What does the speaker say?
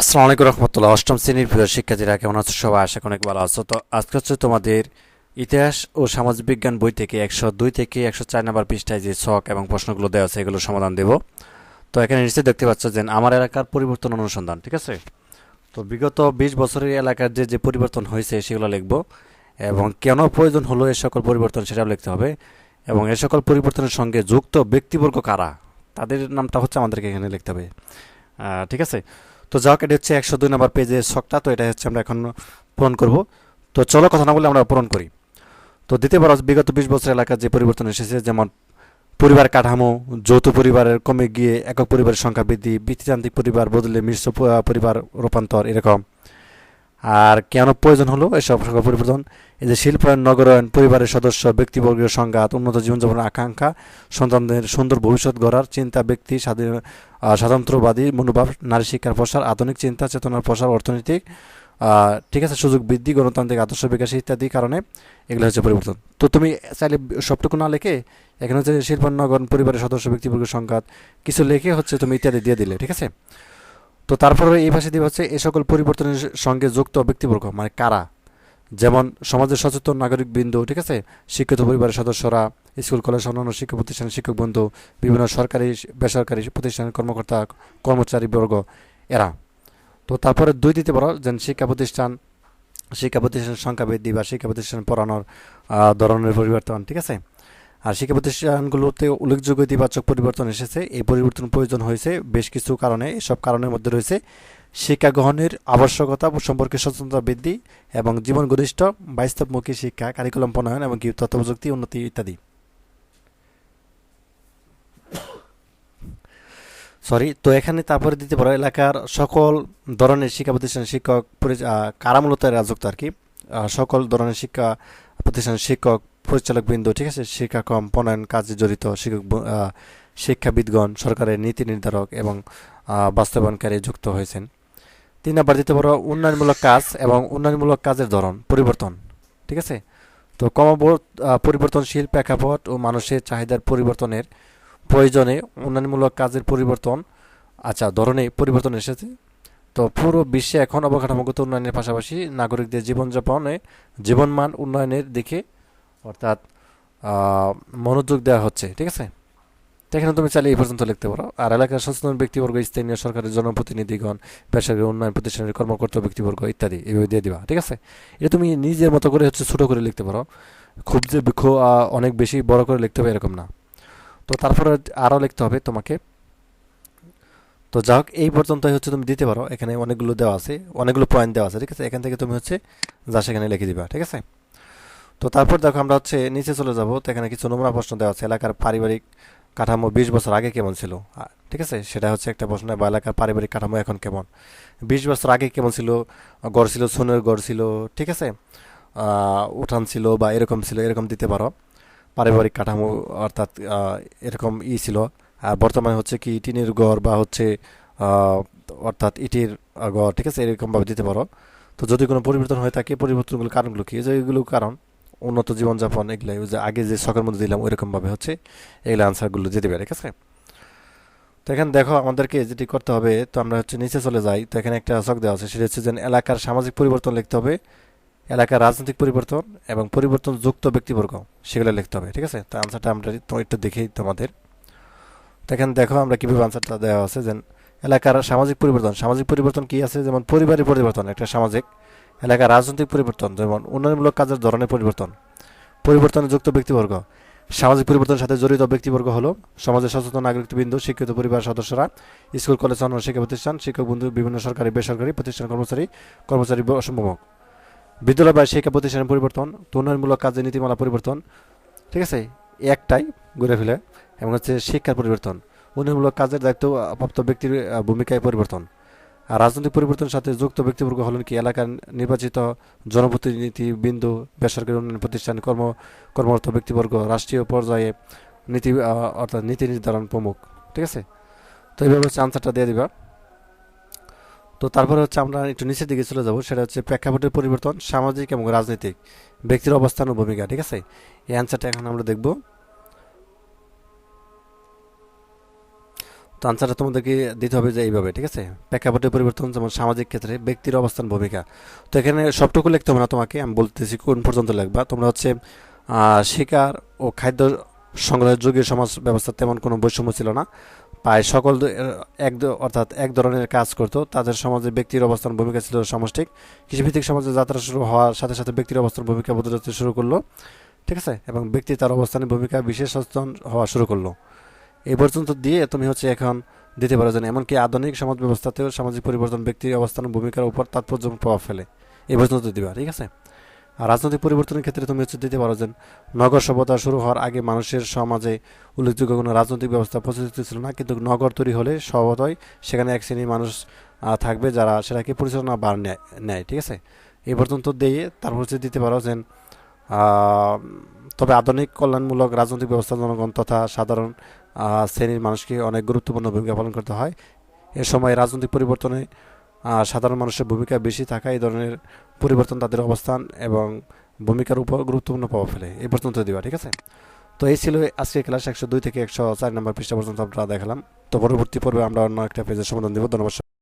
আসসালামু আলাইকুম রহমতুল্লাহ। অষ্টম শ্রেণির প্রিয় শিক্ষার্থীরা, কেমন আছো? সবাই আশা অনেক ভালো আছো। তো আজকে হচ্ছে তোমাদের ইতিহাস ও সামাজিক বিজ্ঞান বই থেকে একশো দুই থেকে একশো চার নম্বর পৃষ্ঠায় যে ছক এবং প্রশ্নগুলো দেওয়া আছে, এগুলো সমাধান দেব। তো এখানে নিশ্চয়ই দেখতে পাচ্ছ যে আমার এলাকার পরিবর্তন অনুসন্ধান, ঠিক আছে? তো বিগত বিশ বছরের এলাকার যে যে পরিবর্তন হয়েছে, সেগুলো লিখব এবং কেন প্রয়োজন হলো এ সকল পরিবর্তন সেটাও লিখতে হবে এবং এ সকল পরিবর্তনের সঙ্গে যুক্ত ব্যক্তিবর্গ কারা, তাদের নামটা হচ্ছে আমাদেরকে এখানে লিখতে হবে। ঠিক আছে? তো যাক, এটা হচ্ছে একশো দুই নম্বর পেজের শখটা তো এটা হচ্ছে আমরা এখন পূরণ করব। তো চলো, কথা না বলে আমরা পূরণ করি। তো দ্বিতীয়বার বিগত বিশ বছর এলাকার যে পরিবর্তন এসেছে, যেমন পরিবার কাঠামো, যৌথ পরিবারের কমে গিয়ে একক পরিবারের সংখ্যা বৃদ্ধি, বৃত্তিতান্ত্রিক পরিবার বদলে মিশ্র পরিবার রূপান্তর, এরকম। আর কেন প্রয়োজন হলো? এসব সকল পরিবর্তন। এই যে শিল্পায়ন, নগরায়ন, পরিবারের সদস্য, ব্যক্তিবর্গীয় সংঘাত, উন্নত জীবনযাপনের আকাঙ্ক্ষা, সন্তানদের সুন্দর ভবিষ্যৎ গড়ার চিন্তা, ব্যক্তি, স্বাধীন স্বাতন্ত্রবাদী মনোভাব, নারী শিক্ষার প্রসার, আধুনিক চিন্তা, চেতনার প্রসার, অর্থনৈতিক ঠিক আছে, সুযোগ বৃদ্ধি, গণতান্ত্রিক আদর্শ বিকাশ ইত্যাদি কারণে এগুলো হচ্ছে পরিবর্তন। তো তুমি চাইলে সবটুকু না লিখে এখানে হচ্ছে শিল্পান্নগণ পরিবারের সদস্য ব্যক্তিবর্গের সংঘাত কিছু লিখে হচ্ছে তুমি ইত্যাদি দিয়ে দিলে, ঠিক আছে? তো তারপরে এই ভাষা দিয়ে হচ্ছে এই সকল পরিবর্তনের সঙ্গে যুক্ত ব্যক্তিবর্গ মানে কারা? যেমন সমাজের সচেতন নাগরিক বিন্দু, ঠিক আছে? শিক্ষিত পরিবারের সদস্যরা, স্কুল, কলেজ, অন্যান্য শিক্ষা প্রতিষ্ঠানের বন্ধু, বিভিন্ন সরকারি, বেসরকারি প্রতিষ্ঠানের কর্মকর্তা, কর্মচারী বর্গ, এরা। তো তারপরে দুই দিতে পারো যেন শিক্ষা প্রতিষ্ঠান, শিক্ষা প্রতিষ্ঠানের সংখ্যা বৃদ্ধি বা শিক্ষা প্রতিষ্ঠান পড়ানোর ধরনের পরিবর্তন, ঠিক আছে? আর শিক্ষা প্রতিষ্ঠানগুলোতে উল্লেখযোগ্য ইতিবাচক পরিবর্তন এসেছে। এই পরিবর্তন প্রয়োজন হয়েছে বেশ কিছু কারণে। এসব কারণের মধ্যে রয়েছে শিক্ষা গ্রহণের আবশ্যকতা সম্পর্কে সচেতনতা বৃদ্ধি এবং জীবন ঘনিষ্ঠ বাস্তবমুখী শিক্ষা কারিকুলাম প্রণয়ন এবং তথ্য প্রযুক্তি উন্নতি ইত্যাদি। সরি তো এখানে তারপরে দিতে পারো এলাকার সকল ধরনের শিক্ষা প্রতিষ্ঠান শিক্ষক পরি- আহ, কারা মূলত এরা যুক্ত আর কি? সকল ধরনের শিক্ষা প্রতিষ্ঠান শিক্ষক পরিচালক বিন্দু ঠিক আছে শিক্ষাক্রম প্রণয়ন কাজে জড়িত শিক্ষক শিক্ষাবিদগণ সরকারের নীতি নির্ধারক এবং বাস্তবায়নকারী যুক্ত হয়েছেন। তিন নাম্বার দিতে পারো উন্নয়নমূলক কাজ এবং উন্নয়নমূলক কাজের ধরন পরিবর্তন ঠিক আছে? তো আহ, পরিবর্তনশীল প্রেক্ষাপট ও মানুষের চাহিদার পরিবর্তনের প্রয়োজনে উন্নয়নমূলক কাজের পরিবর্তন আচ্ছা ধরনে পরিবর্তন এসেছে। তো পুরো বিশ্বে এখন অবকাঠামোগত উন্নয়নের পাশাপাশি নাগরিকদের জীবনযাপনে জীবনমান উন্নয়নের দিকে অর্থাৎ মনোযোগ দেওয়া হচ্ছে, ঠিক আছে? এখানে তুমি চাইলে এই পর্যন্ত লিখতে পারো। আর এলাকার সচেতন ব্যক্তিবর্গ, স্থানীয় সরকারের জনপ্রতিনিধিগণ, বেসরকারি উন্নয়ন প্রতিষ্ঠানের কর্মকর্তা ব্যক্তিবর্গ ইত্যাদি এইভাবে দিয়ে দিবা, ঠিক আছে? এটা তুমি নিজের মতো করে হচ্ছে ছোট করে লিখতে পারো। খুব যে অনেক বেশি বড় করে লিখতে হবে এরকম না। তো তারপরে আরও লিখতে হবে তোমাকে। তো যাই হোক এই পর্যন্তই হচ্ছে তুমি দিতে পারো। এখানে অনেকগুলো দেওয়া আছে, অনেকগুলো পয়েন্ট দেওয়া আছে, ঠিক আছে? এখান থেকে তুমি হচ্ছে যা সেখানে লিখে দিবা, ঠিক আছে? তো তারপর দেখো আমরা হচ্ছে নিচে চলে যাব, তো এখানে কিছু নমুনা প্রশ্ন দেওয়া আছে, এলাকার পারিবারিক কাঠামো বিশ বছর আগে কেমন ছিল? ঠিক আছে? সেটা হচ্ছে একটা প্রশ্ন, বা এলাকার পারিবারিক কাঠামো এখন কেমন? বিশ বছর আগে কেমন ছিল? গড় ছিল, সোনের গড় ছিল, ঠিক আছে? উঠান ছিল, বা এরকম ছিল, এরকম দিতে পারো। পারিবারিক কাঠামো অর্থাৎ এরকম ই ছিল। আর বর্তমানে হচ্ছে কি টিনের গড়, বা হচ্ছে অর্থাৎ ইটির গড়, ঠিক আছে? এরকমভাবে দিতে পারো। তো যদি কোনো পরিবর্তন হয়ে থাকে পরিবর্তনগুলোর কারণগুলো কী? যে এগুলো কারণ উন্নত জীবনযাপন এগুলো যে আগে যে শখের মধ্যে দিলাম, ওইরকমভাবে হচ্ছে এগুলো আনসারগুলো যেতে দেবে ঠিক আছে? তো এখানে দেখো আমাদেরকে যেটি করতে হবে, তো আমরা হচ্ছে নিচে চলে যাই। তো এখানে একটা শখ দেওয়া আছে, সেটা হচ্ছে যে এলাকার সামাজিক পরিবর্তন লিখতে হবে, এলাকার রাজনৈতিক পরিবর্তন এবং পরিবর্তন যুক্ত ব্যক্তিবর্গ, সেগুলো লিখতে হবে, ঠিক আছে? তো আনসারটা আমরা একটু দেখেই তোমাদের। তো এখানে দেখো আমরা কীভাবে আনসারটা দেওয়া আছে যে এলাকার সামাজিক পরিবর্তন সামাজিক পরিবর্তন কি আছে? যেমন পরিবারের পরিবর্তন, একটা সামাজিক। এলাকার রাজনৈতিক পরিবর্তন যেমন উন্নয়নমূলক কাজের ধরনের পরিবর্তন পরিবর্তনে যুক্ত ব্যক্তিবর্গ। সামাজিক পরিবর্তনের সাথে জড়িত ব্যক্তিবর্গ হল সমাজের সচেতন নাগরিকবৃন্দ, শিক্ষিত পরিবার সদস্যরা, স্কুল, কলেজ অন্য শিক্ষা প্রতিষ্ঠান শিক্ষক বন্ধু, বিভিন্ন সরকারি, বেসরকারি প্রতিষ্ঠান কর্মচারী কর্মচারী অসম্ভব বিদ্যালয় বা শিক্ষা প্রতিষ্ঠানের পরিবর্তন, উন্নয়নমূলক কাজের নীতিমালা পরিবর্তন, ঠিক আছে? একটাই ঘুরে ফেলে এবং হচ্ছে শিক্ষার পরিবর্তন, উন্নয়নমূলক কাজের দায়িত্ব প্রাপ্ত ব্যক্তির ভূমিকায় পরিবর্তন। রাজনৈতিক পরিবর্তনের সাথে যুক্ত ব্যক্তিবর্গ হলেন কি এলাকার নির্বাচিত জনপ্রতিনিধি বিন্দু বেসরকারি উন্নয়ন প্রতিষ্ঠান, কর্ম, কর্মরত ব্যক্তিবর্গ, রাষ্ট্রীয় পর্যায়ে নীতি অর্থাৎ নীতি নির্ধারণ প্রমুখ। ঠিক আছে? তো এইভাবে হচ্ছে আনসারটা দিয়ে দিবা। তো তারপরে হচ্ছে আমরা একটু নিচের দিকে চলে যাব, সেটা হচ্ছে প্রেক্ষাপটের পরিবর্তন, সামাজিক এবং রাজনৈতিক ব্যক্তির অবস্থান ও ভূমিকা। ঠিক আছে? এই অ্যান্সারটা এখন আমরা দেখব। তো আনসারটা তোমাদেরকে দিতে হবে যে এইভাবে, ঠিক আছে? প্রেক্ষাপটের পরিবর্তন যেমন সামাজিক ক্ষেত্রে ব্যক্তির অবস্থান, ভূমিকা। তো এখানে সবটুকু লিখতে হবে না তোমাকে, আমি বলতেছি কোন পর্যন্ত লিখবা। তোমরা হচ্ছে শিকার ও খাদ্য সংগ্রহের যুগের সমাজ ব্যবস্থা তেমন কোনো বৈষম্য ছিল না। প্রায় সকল এক অর্থাৎ এক ধরনের কাজ করতো। তাদের সমাজে ব্যক্তির অবস্থান, ভূমিকা ছিল সমষ্টিক। কৃষিভিত্তিক সমাজে যাত্রা শুরু হওয়ার সাথে সাথে ব্যক্তির অবস্থান, ভূমিকা বদলাতে শুরু করল, ঠিক আছে? এবং ব্যক্তি তার অবস্থানের ভূমিকা, বিশেষ সচেতন হওয়া শুরু করল। এই পর্যন্ত দিয়ে তুমি হচ্ছে এখন দিতে পারো যে এমনকি আধুনিক সমাজ ব্যবস্থাতেও সামাজিক পরিবর্তন ব্যক্তির অবস্থান ভূমিকার উপর তাৎপর্যপূর্ণ প্রভাব ফেলে। এই পর্যন্ত দিবা, ঠিক আছে? আর রাজনৈতিক পরিবর্তনের ক্ষেত্রে তুমি হচ্ছে দিতে পারো যে নগর সভ্যতা শুরু হওয়ার আগে মানুষের সমাজে উল্লেখযোগ্য কোনো রাজনৈতিক ব্যবস্থা প্রচলিত ছিল না, কিন্তু নগর তৈরি হলে স্বভাবতই সেখানে এক শ্রেণির মানুষ থাকবে যারা সেটাকে পরিচালনা বার নেয় নেয় ঠিক আছে? এই পর্যন্ত দিয়ে তারপর হচ্ছে দিতে পারো যে তবে আধুনিক কল্যাণমূলক রাজনৈতিক ব্যবস্থা, জনগণ তথা সাধারণ শ্রেণির মানুষকে অনেক গুরুত্বপূর্ণ ভূমিকা পালন করতে হয়। এ সময় রাজনৈতিক পরিবর্তনে সাধারণ মানুষের ভূমিকা বেশি থাকা এই ধরনের পরিবর্তন তাদের অবস্থান এবং ভূমিকার উপর গুরুত্বপূর্ণ প্রভাব ফেলে। এই পর্যন্ত দিবা, ঠিক আছে? তো এই ছিল আজকে ক্লাস একশো দুই থেকে একশো চার নম্বর পৃষ্ঠা পর্যন্ত আমরা দেখালাম। তো পরবর্তী পর্বে আমরা অন্য একটা পেজের সমাধান দেবো। ধন্যবাদ